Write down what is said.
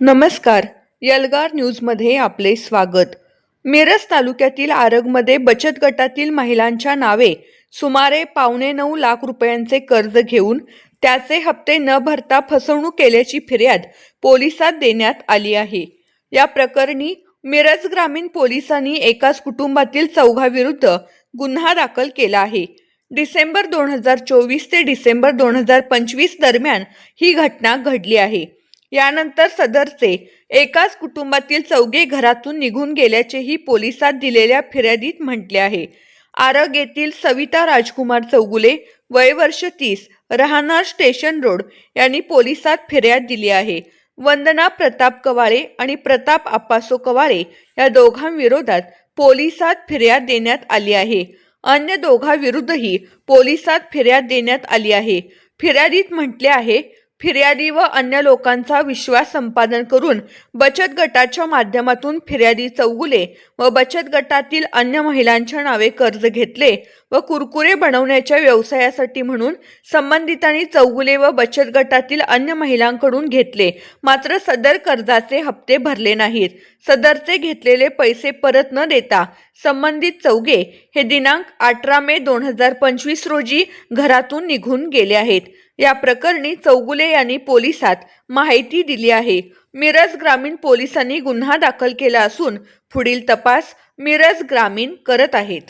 नमस्कार. यलगार न्यूजमध्ये आपले स्वागत. मिरज तालुक्यातील आरगमध्ये बचत गटातील महिलांच्या नावे सुमारे पावणे नऊ लाख रुपयांचे कर्ज घेऊन त्याचे हप्ते न भरता फसवणूक केल्याची फिर्याद पोलिसात देण्यात आली आहे. या प्रकरणी मिरज ग्रामीण पोलिसांनी एकाच कुटुंबातील चौघाविरुद्ध गुन्हा दाखल केला आहे. डिसेंबर दोन हजार चोवीस ते डिसेंबर दोन हजार पंचवीस दरम्यान ही घटना घडली आहे. यानंतर सदरचे एकाच कुटुंबातील चौघे घरातून निघून गेल्याचेही पोलिसात दिलेल्या फिर्यादीत म्हटले आहे. आरग येथील सविता राजकुमार चौगुले वय वर्ष तीस राहणार स्टेशन रोड यांनी पोलिसात फिर्याद दिली आहे. वंदना प्रताप कवाळे आणि प्रताप आप्पासो कवाळे या दोघांविरोधात पोलिसात फिर्याद देण्यात आली आहे. अन्य दोघांविरुद्धही पोलिसात फिर्याद देण्यात आली आहे. फिर्यादीत म्हटले आहे फिर्यादी व अन्य लोकांचा विश्वास संपादन करून बचत गटाच्या माध्यमातून फिर्यादी चौगुले व बचत गटातील अन्य महिलांच्या नावे कर्ज घेतले व कुरकुरे बनवण्याच्या व्यवसायासाठी म्हणून संबंधितांनी चौगुले व बचत गटातील अन्य महिलांकडून घेतले. मात्र सदर कर्जाचे हप्ते भरले नाहीत. सदरचे घेतलेले पैसे परत न देता संबंधित चौगे हे दिनांक अठरा मे दोन हजार पंचवीस रोजी घरातून निघून गेले आहेत. या प्रकरणी चौगुले यांनी पोलिसात माहिती दिली आहे. मिरज ग्रामीण पोलिसांनी गुन्हा दाखल केला असून पुढील तपास मिरज ग्रामीण करत आहेत.